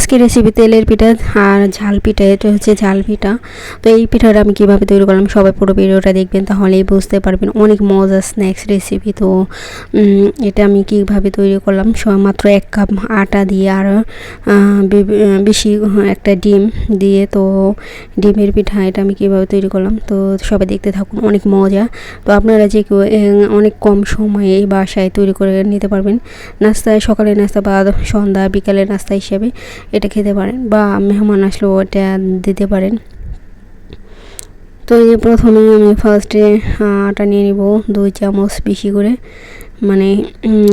আজকে রেসিপি তেলের পিঠা আর ঝাল পিঠা, এটা হচ্ছে ঝাল পিঠা। তো এই পিঠাটা আমি কীভাবে তৈরি করলাম সবাই পুরো ভিডিওটা দেখবেন, তাহলেই বুঝতে পারবেন। অনেক মজা স্ন্যাক্স রেসিপি তো এটা আমি কীভাবে তৈরি করলাম মাত্র এক কাপ আটা দিয়ে আর বেশি একটা ডিম দিয়ে। তো ডিমের পিঠা এটা আমি কীভাবে তৈরি করলাম, তো সবাই দেখতে থাকুন, অনেক মজা। তো আপনারা যে অনেক কম সময়ে এই বাসায় তৈরি করে নিতে পারবেন। নাস্তায় সকালে নাস্তা বা সন্ধ্যা, বিকালের নাস্তা হিসেবে। এটা খেতে পারেন বা মেহমান আসলেও এটা দিতে পারেন। তো এই প্রথমে আমি ফার্স্টে আটা নিয়ে নিব, দুই চামচ বেশি করে মানে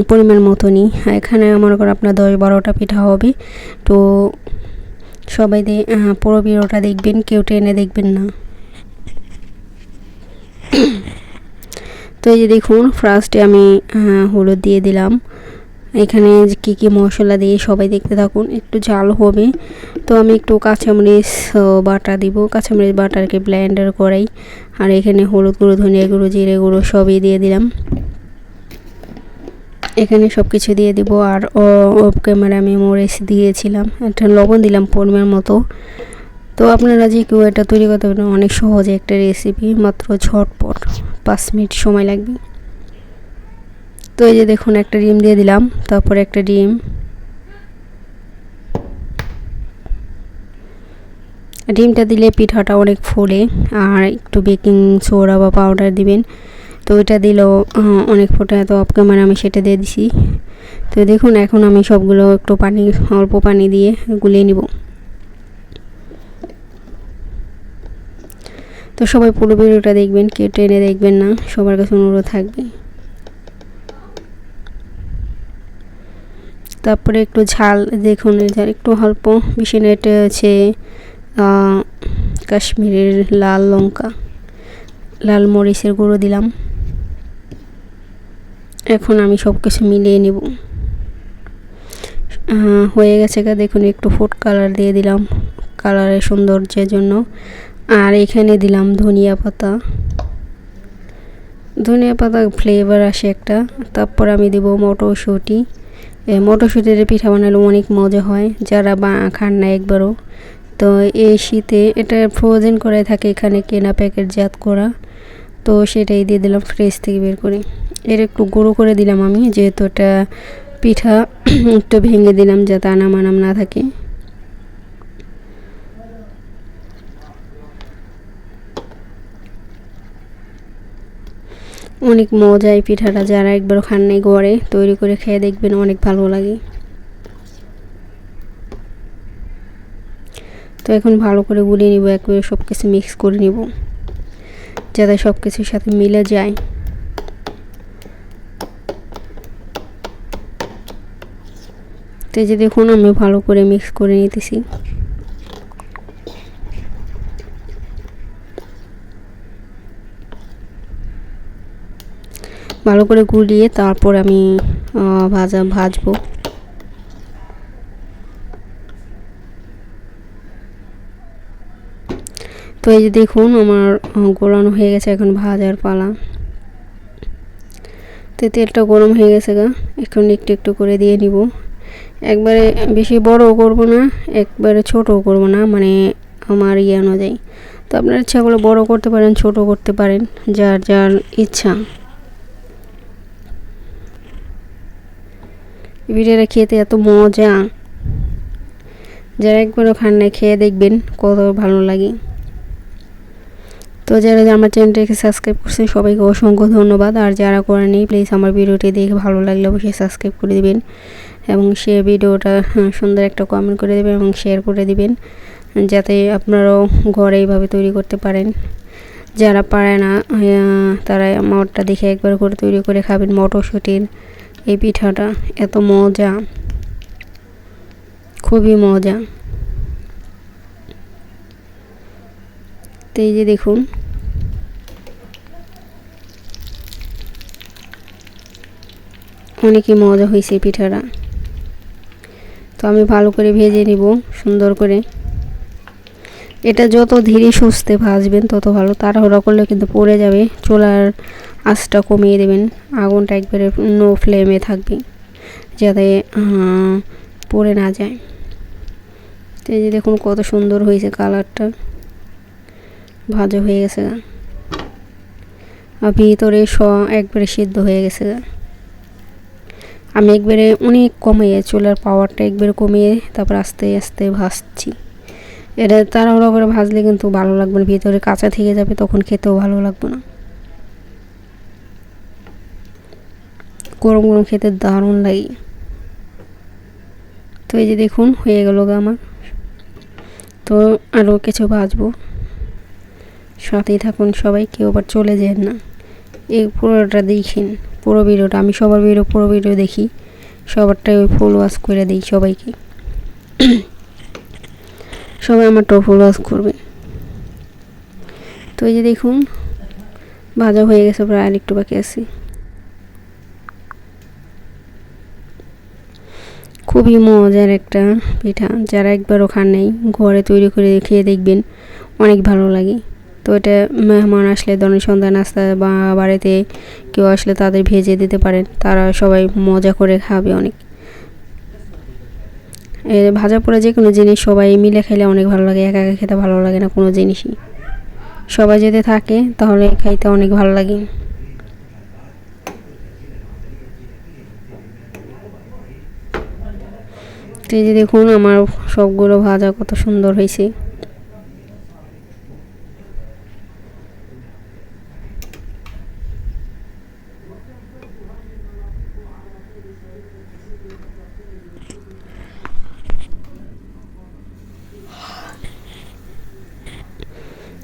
পরিমাণ মতনই। এখানে মনে করো আপনার দশ বারোটা পিঠা হবে। তো সবাই পুরো ভিডিওটা দেখবেন, কেউ টেনে দেখবেন না। তো এই যে দেখুন ফার্স্টে আমি হলুদ দিয়ে দিলাম। এখানে কি কি মশলা দিয়ে সবাই দেখতে থাকুন, একটু ঝাল হবে। তো আমি একটু কাঁচামরিচ বাটা দিব। কাঁচামরিচ বাটারকে ব্লেন্ডার করাই। আর এখানে হলুদ গুঁড়ো, ধনিয়া গুঁড়ো, জিরে গুঁড়ো সবই দিয়ে দিলাম। এখানে সব কিছু দিয়ে দিব। আর অফ ক্যামেরা আমি মরিচ দিয়েছিলাম। একটা লবণ দিলাম পরিমাণ মতো। তো আপনারা যে কেউ এটা তৈরি করতে পারেন, অনেক সহজে একটা রেসিপি মাত্র ঝটপট। পাঁচ মিনিট সময় লাগবে। তো এই যে দেখুন, একটা ডিম দিয়ে দিলাম, তারপরে একটা ডিম। ডিমটা দিলে পিঠাটা অনেক ফোলে, আর একটু বেকিং সোডা বা পাউডার দিবেন। তো ওইটা দিলেও অনেক ফোটা তো অফ ক্যামেরা আমি সেটা দিয়ে দিছি। তো দেখুন, এখন আমি সবগুলো একটু পানি, অল্প পানি দিয়ে গুলিয়ে নিব। তো সবাই পুরো ভিডিওটা দেখবেন, কেউ টেনে দেখবেন না, সবার কাছে অনুরোধ থাকবে। তারপরে একটু ঝাল, দেখুন একটু অল্প বেশি না এটা হচ্ছে কাশ্মীরের লাল লঙ্কা, লাল মরিচের গুঁড়ো দিলাম। এখন আমি সব কিছু মিলিয়ে নেব। হয়ে গেছে গা, দেখুন একটু ফুড কালার দিয়ে দিলাম কালারের সৌন্দর্যের জন্য। আর এখানে দিলাম ধনিয়া পাতা। ধনিয়া পাতা ফ্লেভার আসে একটা, তারপর আমি দিব মটরশুঁটি। মটরশুঁটির পিঠা বানালে অনেক মজা হয়, যারা বা খান না একবারও। তো এই শীতে এটা ফ্রোজেন করে থাকে এখানে কেনা প্যাকেটজাত করা। তো সেটাই দিয়ে দিলাম ফ্রেশ থেকে বের করে। এর একটু গুঁড়ো করে দিলাম আমি, যেহেতু এটা পিঠা একটু ভেঙে দিলাম যাতে আনাম আনাম না থাকে। অনেক মজা এই পিঠাটা যারা একবার খান নাই ঘরে তৈরি করে খেয়ে দেখবেন অনেক ভালো লাগে। তো এখন ভালো করে গুলিয়ে নিব, একবারে সব কিছু মিক্স করে নিব, যাতে সব কিছুর সাথে মিলে যায়। তো যে দেখুন, আমি ভালো করে মিক্স করে নিতেছি। ভালো করে গুলিয়ে তারপর আমি ভাজা, ভাজবো। তো এই যে দেখুন আমার গোলানো হয়ে গেছে এখন ভাজার পালা। তো তেলটা গরম হয়ে গেছে গা, এখন একটু একটু করে দিয়ে নিব। একবারে বেশি বড়ও করব না, একবারে ছোটও করব না মানে আমার ইয়ে অনুযায়ী। তো আপনার ইচ্ছা করলে বড় করতে পারেন ছোট করতে পারেন, যার যার ইচ্ছা। ভিডিওটা খেতে এত মজা। যারা একবারও খান না খেয়ে দেখবেন কত ভালো লাগে। তো যারা আমার চ্যানেলটাকে সাবস্ক্রাইব করছেন সবাইকে অসংখ্য ধন্যবাদ। আর যারা করেনি প্লিজ আমার ভিডিওটি দেখে ভালো লাগলে অবশ্যই সাবস্ক্রাইব করে দেবেন। এবং সে ভিডিওটা হ্যাঁ, সুন্দর একটা কমেন্ট করে দেবেন এবং শেয়ার করে দিবেন। যাতে আপনারাও ঘরে এইভাবে তৈরি করতে পারেন। যারা পারে না আহ, তারা আমারটা দেখে একবার করে তৈরি করে খাবেন মটরশুঁটির এই পিঠাটা এত মজা। খুবই মজা। তো এই যে দেখুন। অনেকই মজা হয়েছে এই পিঠাটা। তো আমি ভালো করে ভেজে নিব, সুন্দর করে। এটা যত ধীরে সুস্থে ভাজবেন, তত ভালো। তাড়াহুড়া করলে কিন্তু পড়ে যাবে, চুলার আঁচটা কমিয়ে দেবেন, আগুনটা একবারে নো ফ্লেমে থাকবে, যাতে পড়ে না যায়। তো এই যে দেখুন কত সুন্দর হয়েছে কালারটা। ভাজা হয়ে গেছে আর ভিতরে স একবারে সিদ্ধ হয়ে গেছে আমি একবারে অনেক কমিয়ে চুলার পাওয়ারটা একবারে কমিয়ে তারপর আস্তে আস্তে ভাজছি। এটা তাড়াহুড়ো করে ভাজলে কিন্তু ভালো লাগবে না। ভিতরে কাঁচা থেকে যাবে তখন খেতেও ভালো লাগবে না। গরম গরম খেতে দারুণ লাগে। তো এই যে দেখুন, হয়ে গেল গা আমার। তো আরও কিছু ভাজবো। সাথেই থাকুন সবাই, কেউ আবার চলে যান না। এই পুরোটা দেখেন, পুরো ভিডিওটা। আমি সবার ভিডিও, পুরো ভিডিও দেখি। সবারটাই ওই ফুল ওয়াশ করে দিই সবাইকে। সবাই আমারটাও ফুল ওয়াশ করবে। তো এই যে দেখুন, ভাজা হয়ে গেছে, প্রায় আর একটু বাকি আছে। খুবই মজার একটা পিঠা, যারা একবার ওখানে ঘরে তৈরি করে খেয়ে দেখবেন, অনেক ভালো লাগে। তো এটা মেহমান আসলে ধরনের সন্ধ্যা নাস্তা বা বাড়িতে কেউ আসলে তাদের ভেজে দিতে পারেন, তারা সবাই মজা করে খাবে অনেক। ভাজা পোড়া যে কোনো জিনিস সবাই মিলে খেলে অনেক ভালো লাগে, একা একা খেতে ভালো লাগে না কোনো জিনিসই। সবাই যদি থাকে তাহলে খাইতে অনেক ভালো লাগে। এই যে দেখুন, আমার সবগুলো ভাজা কত সুন্দর হয়েছে।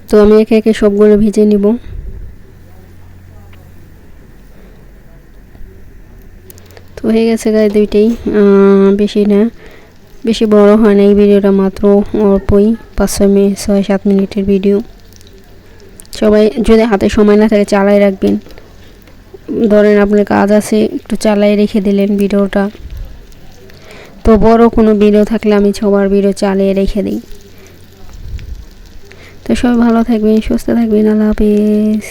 তো আমি একে একে সবগুলো ভেজে নিব। তো হয়ে গেছে গায়ে দুইটাই। বেশি না। বেশি বড় হয় না, এই ভিডিওটা মাত্র অল্পই পাঁচ ছয় মিনিট, ছয়, সাত মিনিটের ভিডিও। সবাই যদি হাতে সময় না থাকে চালাই রাখবেন। ধরেন আপনার কাজ আছে, একটু চালাই রেখে দিলেন ভিডিওটা। তো বড় কোনো ভিডিও থাকলে আমি সবার ভিডিও চালিয়ে রেখে দিই। তো সবাই ভালো থাকবেন, সুস্থ থাকবেন, আল্লাহ হাফিজ।